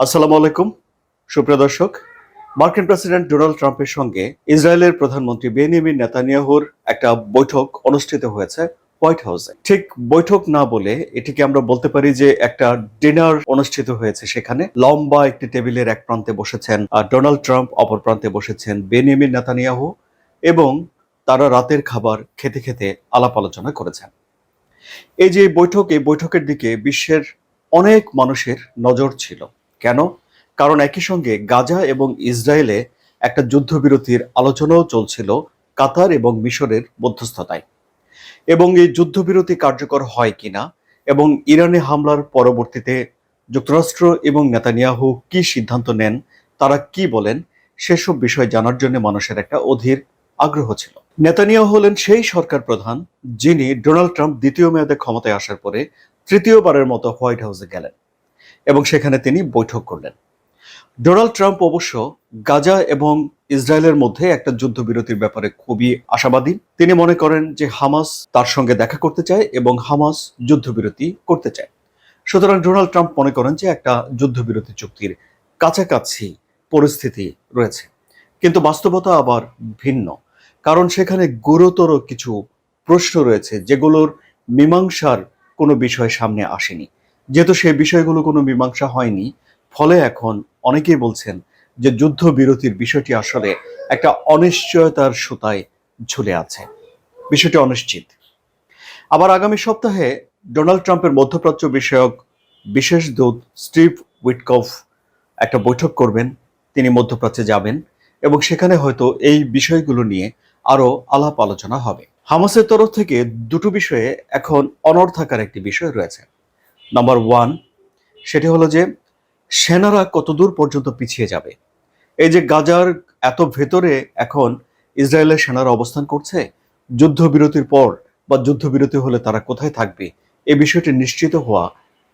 আসসালামু আলাইকুম, সুপ্রিয় দর্শক। মার্কিন প্রেসিডেন্ট ডোনাল্ড ট্রাম্পের সঙ্গে ইসরায়েলের প্রধানমন্ত্রী বেনিয়ামিন নেতানিয়াহুর একটা বৈঠক অনুষ্ঠিত হয়েছে হোয়াইট হাউসে। ঠিক বৈঠক না বলে এটিকে আমরা বলতে পারি যে একটা ডিনার অনুষ্ঠিত হয়েছে সেখানে। লম্বা একটি টেবিলের এক প্রান্তে বসেছেন ডোনাল্ড ট্রাম্প, অপর প্রান্তে বসেছেন বেনিয়ামিন নেতানিয়াহু এবং তারা রাতের খাবার খেতে খেতে আলাপ আলোচনা করেছেন। এই যে বৈঠক, এই বৈঠকের দিকে বিশ্বের অনেক মানুষের নজর ছিল। কেন? কারণ একই সঙ্গে গাজা এবং ইসরায়েলে একটা যুদ্ধবিরতির আলোচনাও চলছিল কাতার এবং মিশরের মধ্যস্থতায়। এবং এই যুদ্ধবিরতি কার্যকর হয় কিনা এবং ইরানে হামলার পরবর্তীতে যুক্তরাষ্ট্র এবং নেতানিয়াহু কি সিদ্ধান্ত নেন, তারা কি বলেন, সেসব বিষয় জানার জন্য মানুষের একটা অধীর আগ্রহ ছিল। নেতানিয়াহু হলেন সেই সরকার প্রধান যিনি ডোনাল্ড ট্রাম্প দ্বিতীয় মেয়াদে ক্ষমতায় আসার পরে তৃতীয়বারের মতো হোয়াইট হাউসে গেলেন। এবং সেখানে তিনি বৈঠক করলেন। ডোনাল্ড ট্রাম্প অবশ্য গাজা এবং ইসরায়েলের মধ্যে একটা যুদ্ধবিরতির ব্যাপারে খুবই আশাবাদী। তিনি মনে করেন যে হামাস তার সঙ্গে দেখা করতে চায় এবং হামাস যুদ্ধবিরতি করতে চায়। সুতরাং ডোনাল্ড ট্রাম্প মনে করেন যে একটা যুদ্ধবিরতি চুক্তির কাছাকাছি পরিস্থিতি রয়েছে। কিন্তু বাস্তবতা আবার ভিন্ন। কারণ সেখানে গুরুতর কিছু প্রশ্ন রয়েছে যেগুলোর মীমাংসার কোনো বিষয় সামনে আসেনি। যেহেতু সেই বিষয়গুলো কোনো মীমাংসা হয়নি, ফলে এখন অনেকেই বলছেন যে যুদ্ধবিরতির বিষয়টি আসলে একটা অনিশ্চয়তার সুতায় ঝুলে আছে। বিষয়টি অনিশ্চিত। আবার আগামী সপ্তাহে ডোনাল্ড ট্রাম্পের মধ্যপ্রাচ্য বিষয়ক বিশেষ দূত স্টিভ উইটকফ একটা বৈঠক করবেন, তিনি মধ্যপ্রাচ্যে যাবেন এবং সেখানে হয়তো এই বিষয়গুলো নিয়ে আরও আলাপ আলোচনা হবে। হামাসের তরফ থেকে দুটো বিষয়ে এখন অনর থাকার একটি বিষয় রয়েছে। নাম্বার ওয়ান, সেটি হলো যে সেনারা কতদূর পর্যন্ত পিছিয়ে যাবে? এই যে গাজার এত ভেতরে এখন ইসরায়েলের সেনারা অবস্থান করছে, যুদ্ধবিরতির পর বা যুদ্ধবিরতি হলে তারা কোথায় থাকবে? এ বিষয়টি নিশ্চিত হওয়া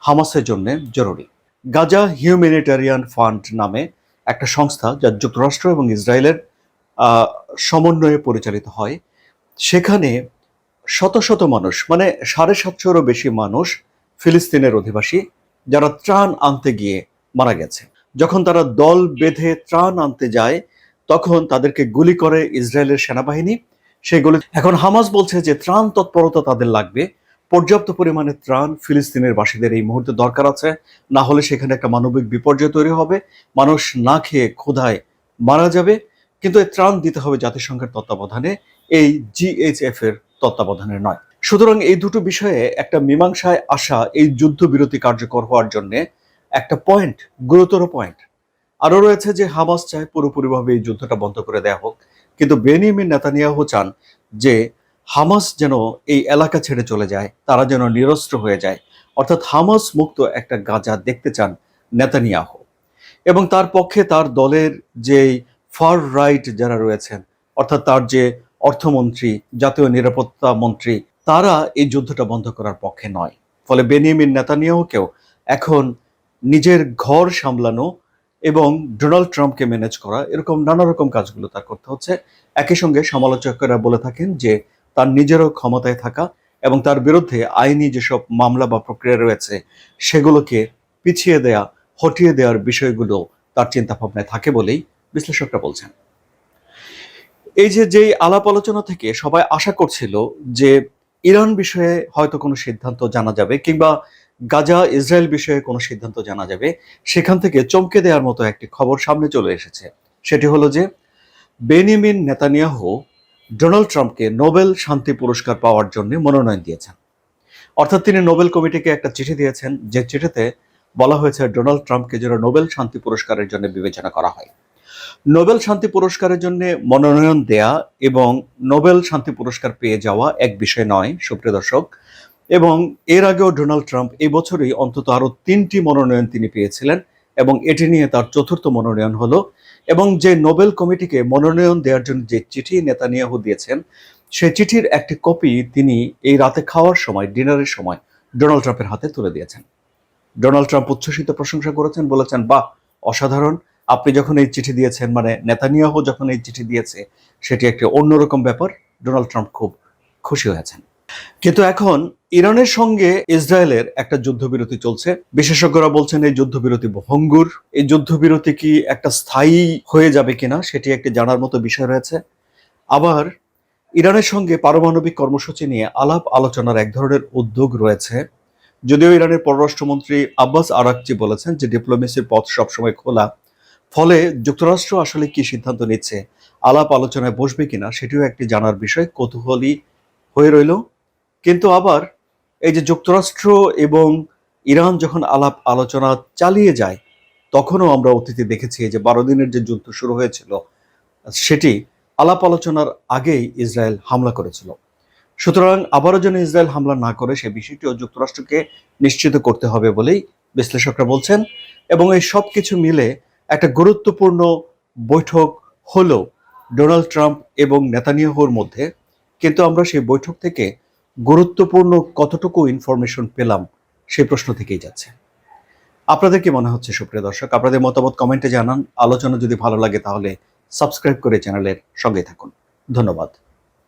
হামাসের জন্য জরুরি। গাজা হিউম্যানিটারিয়ান ফান্ড নামে একটা সংস্থা যা যুক্তরাষ্ট্র এবং ইসরায়েলের সমন্বয়ে পরিচালিত হয়, সেখানে শত শত মানুষ মানে সাড়ে সাতশোরও বেশি মানুষ ফিলিস্তিনের অধিবাসী যারা ত্রাণ আনতে গিয়ে মারা গেছে। যখন তারা দল বেঁধে ত্রাণ আনতে যায়, তখন তাদেরকে গুলি করে ইসরায়েলের সেনাবাহিনী। সেই গুলি এখন হামাস বলছে যে ত্রাণ তৎপরতা তাদের লাগবে। পর্যাপ্ত পরিমাণে ত্রাণ ফিলিস্তিনের বাসীদের এই মুহূর্তে দরকার আছে। না হলে সেখানে একটা মানবিক বিপর্যয় তৈরি হবে। মানুষ না খেয়ে ক্ষুধায় মারা যাবে। কিন্তু ত্রাণ দিতে হবে জাতিসংঘের তত্ত্বাবধানে। এই জিএইচএফ এর তত্ত্বাবধানে নয়। সুতরাং এই দুটো বিষয়ে একটা মীমাংসায় আসা এই যুদ্ধবিরতি কার্যকর হওয়ার জন্য একটা পয়েন্ট গুরুতর পয়েন্ট আরও রয়েছে যে হামাস চায় পুরোপুরিভাবে এই যুদ্ধটা বন্ধ করে দেওয়া হোক। কিন্তু বেনিয়ামিন নেতানিয়াহু চান যে হামাস যেন এই এলাকা ছেড়ে চলে যায়, তারা যেন নিরস্ত্র হয়ে যায়। অর্থাৎ হামাস মুক্ত একটা গাজা দেখতে চান নেতানিয়াহু। এবং তার পক্ষে তার দলের যে ফার রাইট যারা রয়েছেন, অর্থাৎ তার যে অর্থমন্ত্রী, জাতীয় নিরাপত্তা মন্ত্রী তারা এই যুদ্ধটা বন্ধ করার পক্ষে নয়। ফলে বেনিয়ামিন নেতানিয়াহুকেও এখন নিজের ঘর সামলানো এবং ডোনাল্ড ট্রাম্পকে ম্যানেজ করা, এরকম নানা রকম কাজগুলো তার করতে হচ্ছে। একই সঙ্গে সমালোচকেরা বলে থাকেন যে তার নিজেরও ক্ষমতায় থাকা এবং তার বিরুদ্ধে আইনি যেসব মামলা বা প্রক্রিয়া রয়েছে, সেগুলোকে পিছিয়ে দেয়া, হটিয়ে দেওয়ার বিষয়গুলো তার চিন্তা ভাবনায় থাকে বলেই বিশ্লেষকরা বলছেন। এই যে যেই আলাপ আলোচনা থেকে সবাই আশা করছিল যে ইরান বিষয়ে হয়তো কোনো সিদ্ধান্ত জানা যাবে কিংবা গাজা, ইসরায়েল বিষয়ে কোনো সিদ্ধান্ত জানা যাবে, সেখান থেকে চমকে দেওয়ার মতো একটি খবর সামনে চলে এসেছে। সেটি হলো যে, বেনিয়ামিন নেতানিয়াহু ডোনাল্ড ট্রাম্পকে নোবেল শান্তি পুরস্কার পাওয়ার জন্য মনোনয়ন দিয়েছেন। অর্থাৎ তিনি নোবেল কমিটিকে একটা চিঠি দিয়েছেন। যে চিঠিতে বলা হয়েছে, ডোনাল্ড ট্রাম্পকে যেন নোবেল শান্তি পুরস্কারের জন্য বিবেচনা করা হয়। নোবেল শান্তি পুরস্কারের জন্য মনোনয়ন দেয়া এবং নোবেল শান্তি পুরস্কার পেয়ে যাওয়া এক বিষয় নয়, সুপ্রিয় দর্শক। এবং এর আগেও ডোনাল্ড ট্রাম্প এই বছরই অন্তত আরও তিনটি মনোনয়ন তিনি পেয়েছিলেন এবং এটি নিয়ে তার চতুর্থ মনোনয়ন হলো। এবং যে নোবেল কমিটিকে মনোনয়ন দেওয়ার জন্য যে চিঠি নেতানিয়াহু দিয়েছেন সেই চিঠির একটি কপি তিনি এই রাতে খাওয়ার সময়, ডিনারের সময় ডোনাল্ড ট্রাম্পের হাতে তুলে দিয়েছেন। ডোনাল্ড ট্রাম্প উচ্ছ্বসিত প্রশংসা করেছেন, বলেছেন, বাহ, অসাধারণ। আপনি যখন এই চিঠি দিয়েছেন মানে নেতানিয়াহু যখন এই চিঠি দিয়েছে, সেটি একটি অন্যরকম ব্যাপার। ডোনাল্ড ট্রাম্প খুব খুশি হয়েছেন। কিন্তু এখন ইরানের সঙ্গে ইসরায়েলের একটা যুদ্ধবিরতি চলছে। বিশেষজ্ঞরা বলছেন এই যুদ্ধবিরতি ভঙ্গুর। এই যুদ্ধবিরতি কি একটা স্থায়ী হয়ে যাবে কিনা, সেটি একটি জানার মতো বিষয় রয়েছে। আবার ইরানের সঙ্গে পারমাণবিক কর্মসূচি নিয়ে আলাপ আলোচনার এক ধরনের উদ্যোগ রয়েছে। যদিও ইরানের পররাষ্ট্রমন্ত্রী আব্বাস আরাকচি বলেছেন যে, ডিপ্লোমেসির পথ সবসময় খোলা। ফলে যুক্তরাষ্ট্র আসলে কি সিদ্ধান্ত নিচ্ছে, আলাপ আলোচনায় বসবে কিনা, সেটিও একটি জানার বিষয়। কৌতূহলী হয়ে রইল। কিন্তু আবার এই যে যুক্তরাষ্ট্র এবং ইরান যখন আলাপ আলোচনা চালিয়ে যায়, তখনও আমরা অতীতে দেখেছি যে বারো দিনের যে যুদ্ধ শুরু হয়েছিল, সেটি আলাপ আলোচনার আগেই ইসরায়েল হামলা করেছিল। সুতরাং আবারও যেন ইসরায়েল হামলা না করে, সে বিষয়টিও যুক্তরাষ্ট্রকে নিশ্চিত করতে হবে বলেই বিশ্লেষকরা বলছেন। এবং এই সব কিছু মিলে একটা গুরুত্বপূর্ণ বৈঠক হলো ডোনাল্ড ট্রাম্প এবং নেতানিয়াহুর মধ্যে। কিন্তু আমরা সেই বৈঠক থেকে গুরুত্বপূর্ণ কতটুকু ইনফরমেশন পেলাম সেই প্রশ্ন থেকেই যাচ্ছে। আপনাদের কি মনে হচ্ছে সুপ্রিয় দর্শক? আপনাদের মতামত কমেন্টে জানান। আলোচনা যদি ভালো লাগে তাহলে সাবস্ক্রাইব করে চ্যানেলের সঙ্গে থাকুন। ধন্যবাদ।